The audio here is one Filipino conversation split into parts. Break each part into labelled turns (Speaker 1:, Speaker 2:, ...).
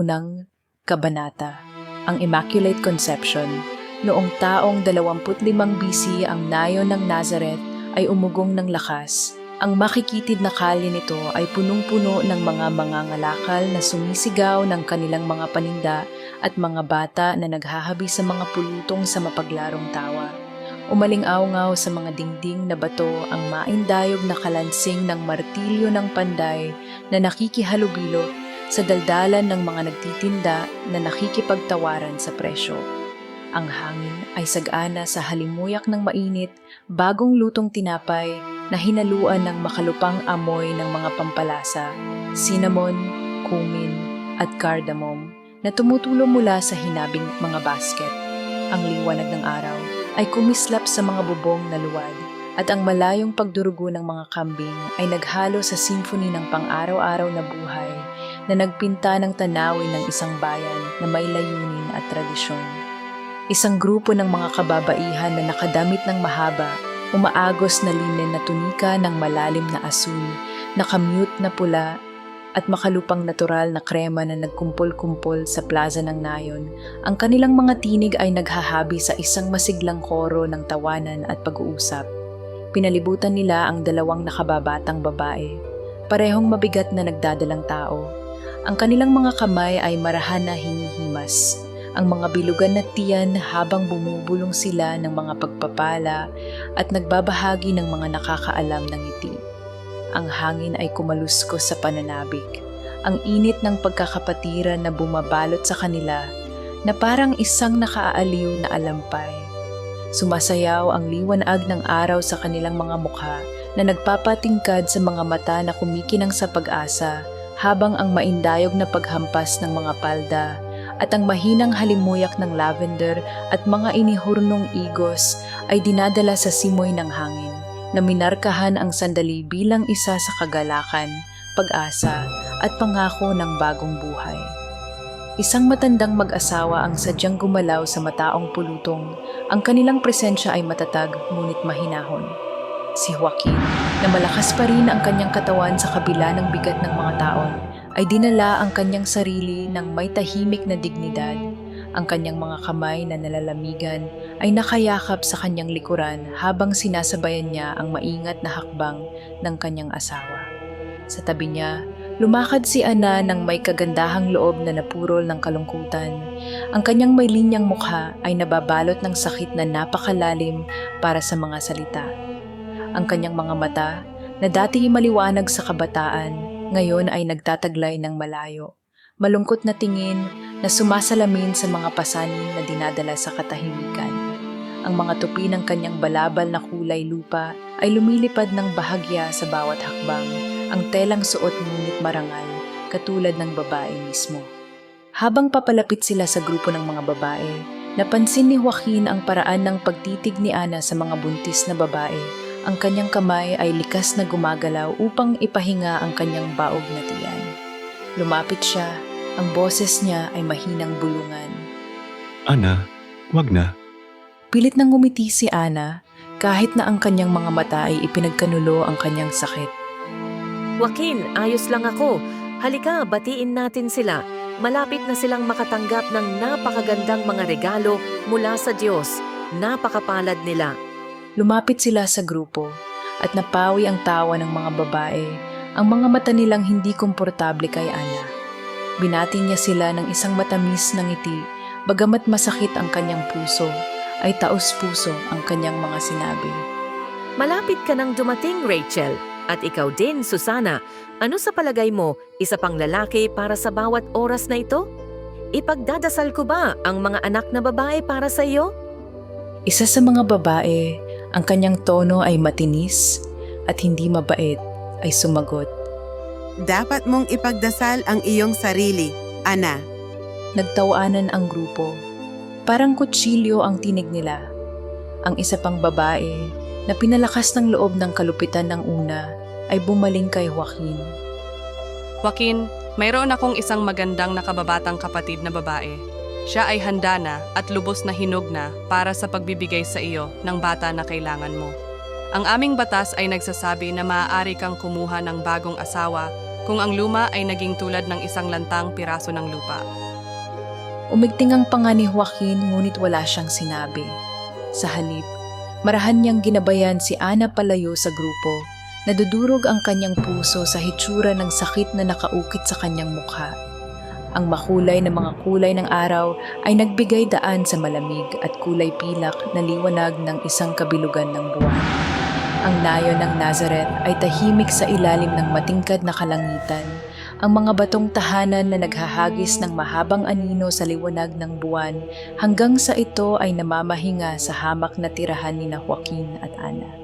Speaker 1: unang kabanata, ang Immaculate Conception. Noong taong 25 BC ang nayon ng Nazareth ay umugong ng lakas. Ang makikitid na kalye nito ay punong-puno ng mga mangangalakal na sumisigaw ng kanilang mga paninda at mga bata na naghahabi sa mga pulutong sa mapaglarong tawa. Umaling-awngaw sa mga dingding na bato ang maindayog na kalansing ng martilyo ng panday na nakikihalubilo sa daldalan ng mga nagtitinda na nakikipagtawaran sa presyo. Ang hangin ay sagana sa halimuyak ng mainit, bagong lutong tinapay na hinaluan ng makalupang amoy ng mga pampalasa, cinnamon, cumin, at cardamom na tumutulo mula sa hinabing mga basket. Ang liwanag ng araw ay kumislap sa mga bubong na luwad at ang malayong pagdurugo ng mga kambing ay naghalo sa symphony ng pang-araw-araw na buhay na nagpinta ng tanawin ng isang bayan na may layunin at tradisyon. Isang grupo ng mga kababaihan na nakadamit ng mahaba, umaagos na linen na tunika ng malalim na asul, nakamute na pula at makalupang natural na krema na nagkumpol-kumpol sa plaza ng nayon, ang kanilang mga tinig ay naghahabi sa isang masiglang koro ng tawanan at pag-uusap. Pinalibutan nila ang dalawang nakababatang babae, parehong mabigat na nagdadalang tao. Ang kanilang mga kamay ay marahan na hinihimas, ang mga bilugan na tiyan habang bumubulong sila ng mga pagpapala at nagbabahagi ng mga nakakaalam ng ngiti. Ang hangin ay kumaluskos sa pananabik. Ang init ng pagkakapatiran na bumabalot sa kanila na parang isang nakaaaliw na alampay. Sumasayaw ang liwanag ng araw sa kanilang mga mukha na nagpapatingkad sa mga mata na kumikinang sa pag-asa habang ang maindayog na paghampas ng mga palda at ang mahinang halimuyak ng lavender at mga inihurnong igos ay dinadala sa simoy ng hangin na minarkahan ang sandali bilang isa sa kagalakan, pag-asa at pangako ng bagong buhay. Isang matandang mag-asawa ang sadyang gumalaw sa mataong pulutong. Ang kanilang presensya ay matatag ngunit mahinahon. Si Joaquin, na malakas pa rin ang kanyang katawan sa kabila ng bigat ng mga taon, ay dinala ang kanyang sarili ng may tahimik na dignidad. Ang kanyang mga kamay na nalalamigan ay nakayakap sa kanyang likuran habang sinasabayan niya ang maingat na hakbang ng kanyang asawa. Sa tabi niya, lumakad si Ana ng may kagandahang loob na napurol ng kalungkutan. Ang kanyang may linyang mukha ay nababalot ng sakit na napakalalim para sa mga salita. Ang kanyang mga mata, na dati maliwanag sa kabataan, ngayon ay nagtataglay ng malayo. Malungkot na tingin na sumasalamin sa mga pasanin na dinadala sa katahimikan. Ang mga tupi ng kanyang balabal na kulay lupa ay lumilipad ng bahagya sa bawat hakbang, ang telang suot ngunit marangal, katulad ng babae mismo. Habang papalapit sila sa grupo ng mga babae, napansin ni Joaquin ang paraan ng pagtitig ni Ana sa mga buntis na babae ang kanyang kamay ay likas na gumagalaw upang ipahinga ang kanyang baog na tiyan. Lumapit siya, ang boses niya ay mahinang bulungan.
Speaker 2: Ana, wag na.
Speaker 1: Pilit nang ngumiti si Ana kahit na ang kanyang mga mata ay ipinagkanulo ang kanyang sakit.
Speaker 3: Joaquin, ayos lang ako. Halika, batiin natin sila. Malapit na silang makatanggap ng napakagandang mga regalo mula sa Diyos. Napakapalad nila.
Speaker 1: Lumapit sila sa grupo at napawi ang tawa ng mga babae. Ang mga mata nilang hindi komportable kay Ana. Binati niya sila ng isang matamis na ngiti, bagamat masakit ang kanyang puso, ay taos puso ang kanyang mga sinabi.
Speaker 3: Malapit ka nang dumating, Rachel. At ikaw din, Susana. Ano sa palagay mo, isa pang lalaki para sa bawat oras na ito? Ipagdadasal ko ba ang mga anak na babae para sa iyo?
Speaker 1: Isa sa mga babae, ang kanyang tono ay matinis at hindi mabait, ay sumagot.
Speaker 4: Dapat mong ipagdasal ang iyong sarili, Ana.
Speaker 1: Nagtawanan ang grupo. Parang kutsilyo ang tinig nila. Ang isa pang babae na pinalakas ng loob ng kalupitan ng una ay bumaling kay Joaquin.
Speaker 5: Joaquin, mayroon akong isang magandang nakababatang kapatid na babae. Siya ay handa na at lubos na hinog na para sa pagbibigay sa iyo ng bata na kailangan mo. Ang aming batas ay nagsasabi na maaari kang kumuha ng bagong asawa kung ang luma ay naging tulad ng isang lantang piraso ng lupa.
Speaker 1: Umigting ang panga ni Joaquin ngunit wala siyang sinabi. Sa halip, marahan niyang ginabayan si Ana palayo sa grupo. Nadudurog ang kanyang puso sa hitsura ng sakit na nakaukit sa kanyang mukha. Ang makulay na mga kulay ng araw ay nagbigay daan sa malamig at kulay pilak na liwanag ng isang kabilugan ng buwan. Ang nayo ng Nazareth ay tahimik sa ilalim ng matingkad na kalangitan ang mga batong tahanan na naghahagis ng mahabang anino sa liwanag ng buwan hanggang sa ito ay namamahinga sa hamak na tirahan ni na Joaquin at Ana.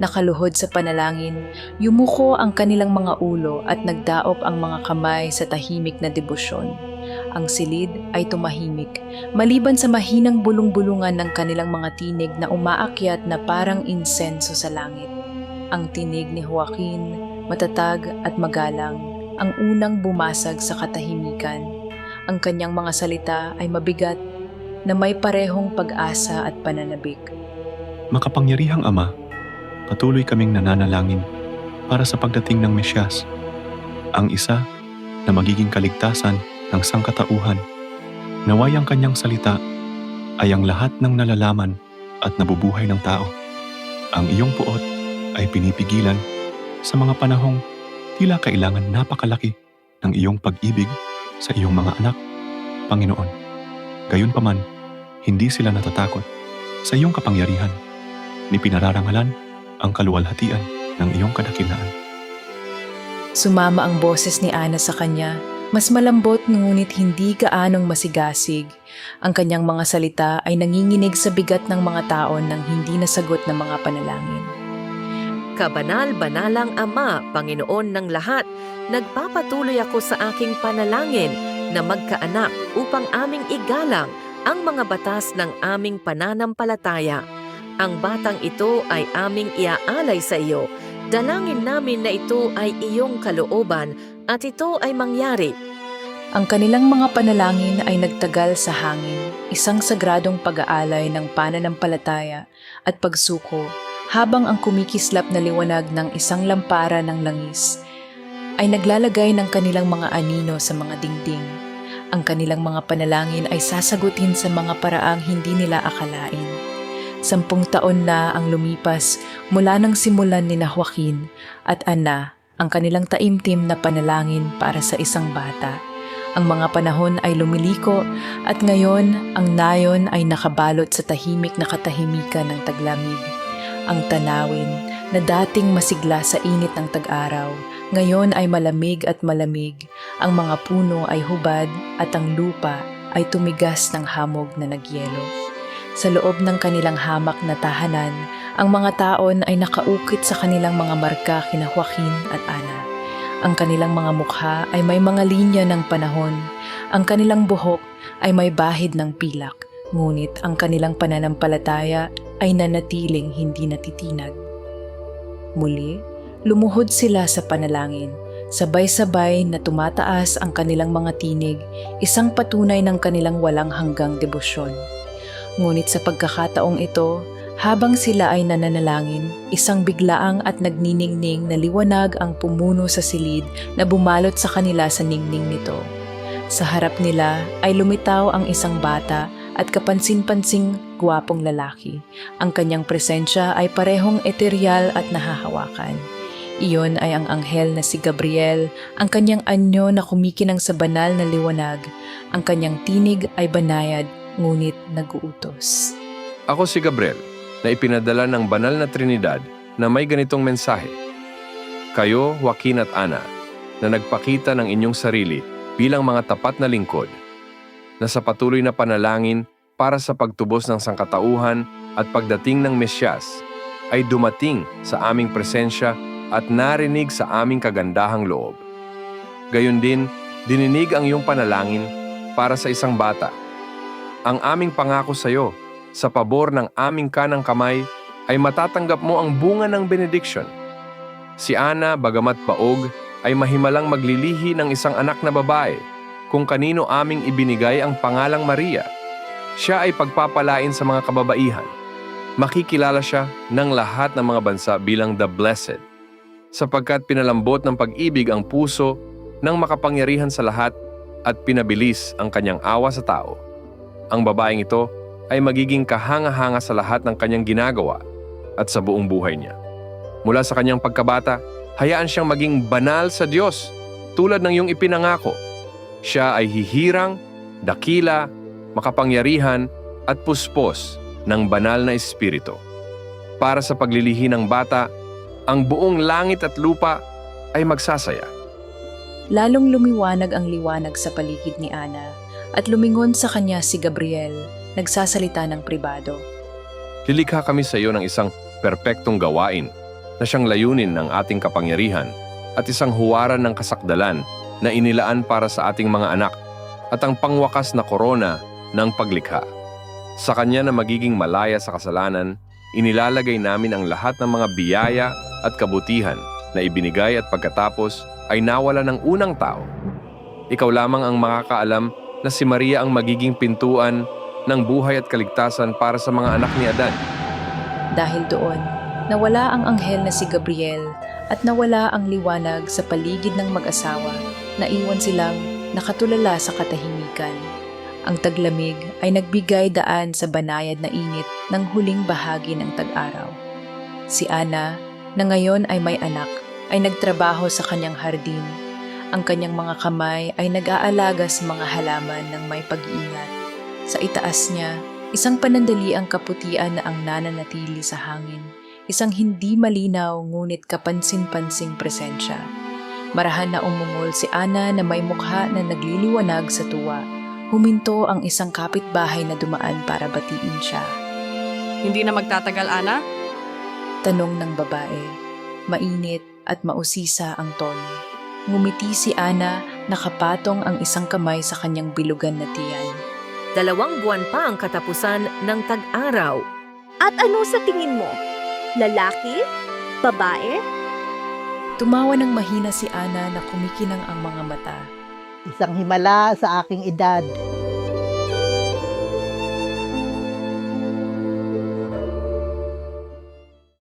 Speaker 1: Nakaluhod sa panalangin, yumuko ang kanilang mga ulo at nagdaop ang mga kamay sa tahimik na debosyon. Ang silid ay tumahimik, maliban sa mahinang bulong-bulungan ng kanilang mga tinig na umaakyat na parang insenso sa langit. Ang tinig ni Joaquin, matatag at magalang, ang unang bumasag sa katahimikan. Ang kanyang mga salita ay mabigat na may parehong pag-asa at pananabik.
Speaker 2: Makapangyarihang Ama, patuloy kaming nananalangin para sa pagdating ng Mesyas, ang isa na magiging kaligtasan ng sangkatauhan. Naway ang kanyang salita ay ang lahat ng nalalaman at nabubuhay ng tao. Ang iyong puot ay pinipigilan sa mga panahong tila kailangan napakalaki ng iyong pag-ibig sa iyong mga anak, Panginoon. Gayunpaman, hindi sila natatakot sa iyong kapangyarihan ni pinararangalan ang kaluwalhatian ng iyong kadakilaan.
Speaker 1: Sumama ang boses ni Ana sa kanya, mas malambot ngunit hindi gaanong masigasig. Ang kanyang mga salita ay nanginginig sa bigat ng mga taon ng hindi nasagot na mga panalangin.
Speaker 3: Kabanal-banalang Ama, Panginoon ng lahat, nagpapatuloy ako sa aking panalangin na magkaanak upang aming igalang ang mga batas ng aming pananampalataya. Ang batang ito ay aming iaalay sa iyo. Dalangin namin na ito ay iyong kalooban at ito ay mangyari.
Speaker 1: Ang kanilang mga panalangin ay nagtagal sa hangin, isang sagradong pag-aalay ng pananampalataya at pagsuko habang ang kumikislap na liwanag ng isang lampara ng langis ay naglalagay ng kanilang mga anino sa mga dingding. Ang kanilang mga panalangin ay sasagutin sa mga paraang hindi nila akalain. Sampung taon na ang lumipas mula nang simulan ni na Joaquin at Ana ang kanilang taimtim na panalangin para sa isang bata. Ang mga panahon ay lumiliko at ngayon ang nayon ay nakabalot sa tahimik na katahimikan ng taglamig. Ang tanawin na dating masigla sa init ng tag-araw, ngayon ay malamig at malamig. Ang mga puno ay hubad at ang lupa ay tumigas ng hamog na nagyelo. Sa loob ng kanilang hamak na tahanan, ang mga taon ay nakaukit sa kanilang mga marka kina Joaquin at Ana. Ang kanilang mga mukha ay may mga linya ng panahon. Ang kanilang buhok ay may bahid ng pilak. Ngunit ang kanilang pananampalataya ay nanatiling hindi natitinag. Muli, lumuhod sila sa panalangin. Sabay-sabay na tumataas ang kanilang mga tinig, isang patunay ng kanilang walang hanggang debosyon. Ngunit sa pagkakataong ito, habang sila ay nananalangin, isang biglaang at nagniningning na liwanag ang pumuno sa silid na bumalot sa kanila sa ningning nito. Sa harap nila ay lumitaw ang isang bata at kapansin-pansing gwapong lalaki. Ang kanyang presensya ay parehong eteryal at nahahawakan. Iyon ay ang anghel na si Gabriel, ang kanyang anyo na kumikinang sa banal na liwanag. Ang kanyang tinig ay banayad, ngunit naguutos.
Speaker 6: Ako si Gabriel, na ipinadala ng banal na Trinidad na may ganitong mensahe. Kayo, Joaquin at Ana, na nagpakita ng inyong sarili bilang mga tapat na lingkod, na sa patuloy na panalangin para sa pagtubos ng sangkatauhan at pagdating ng Mesyas, ay dumating sa aming presensya at narinig sa aming kagandahang loob. Gayon din, dininig ang iyong panalangin para sa isang bata. Ang aming pangako sa iyo sa pabor ng aming kanang kamay ay matatanggap mo ang bunga ng benediction. Si Ana, bagamat paog, ay mahimalang maglilihi ng isang anak na babae kung kanino aming ibinigay ang pangalang Maria. Siya ay pagpapalain sa mga kababaihan. Makikilala siya ng lahat ng mga bansa bilang the Blessed. sapagkat pinalambot ng pag-ibig ang puso ng makapangyarihan sa lahat at pinabilis ang kanyang awa sa tao. Ang babaeng ito ay magiging kahanga-hanga sa lahat ng kanyang ginagawa at sa buong buhay niya. Mula sa kanyang pagkabata, hayaan siyang maging banal sa Diyos tulad ng iyong ipinangako. Siya ay hihirang, dakila, makapangyarihan at puspos ng banal na espiritu. Para sa paglilihi ng bata, ang buong langit at lupa ay magsasaya.
Speaker 1: Lalong lumiwanag ang liwanag sa paligid ni Ana at lumingon sa kanya si Gabriel, nagsasalita ng pribado.
Speaker 6: Lilikha kami sa iyo ng isang perpektong gawain na siyang layunin ng ating kapangyarihan at isang huwaran ng kasakdalan na inilaan para sa ating mga anak at ang pangwakas na korona ng paglikha. Sa kanya na magiging malaya sa kasalanan, inilalagay namin ang lahat ng mga biyaya at kabutihan na ibinigay at pagkatapos ay nawala ng unang tao. Ikaw lamang ang makakaalam na si Maria ang magiging pintuan ng buhay at kaligtasan para sa mga anak ni Adan.
Speaker 1: Dahil doon, nawala ang anghel na si Gabriel at nawala ang liwanag sa paligid ng mag-asawa. Naiwan silang nakatulala sa katahimikan. Ang taglamig ay nagbigay daan sa banayad na init ng huling bahagi ng tag-araw. Si Ana, na ngayon ay may anak, ay nagtrabaho sa kanyang hardin. Ang kanyang mga kamay ay nag-aalaga sa mga halaman ng may pag-iingat. Sa itaas niya, isang panandaliang kaputian na ang nananatili sa hangin, isang hindi malinaw ngunit kapansin-pansing presensya. Marahan na umungol si Ana na may mukha na nagliliwanag sa tuwa. Huminto ang isang kapitbahay na dumaan para batiin siya.
Speaker 5: Hindi na magtatagal, Ana?
Speaker 1: Tanong ng babae. Mainit at mausisa ang tono. Ngumiti si Ana, nakapatong ang isang kamay sa kanyang bilugan na tiyan.
Speaker 3: Dalawang buwan pa ang katapusan ng tag-araw.
Speaker 7: At ano sa tingin mo? Lalaki? Babae?
Speaker 1: Tumawa ng mahina si Ana na kumikinang ang mga mata.
Speaker 8: Isang himala sa aking edad.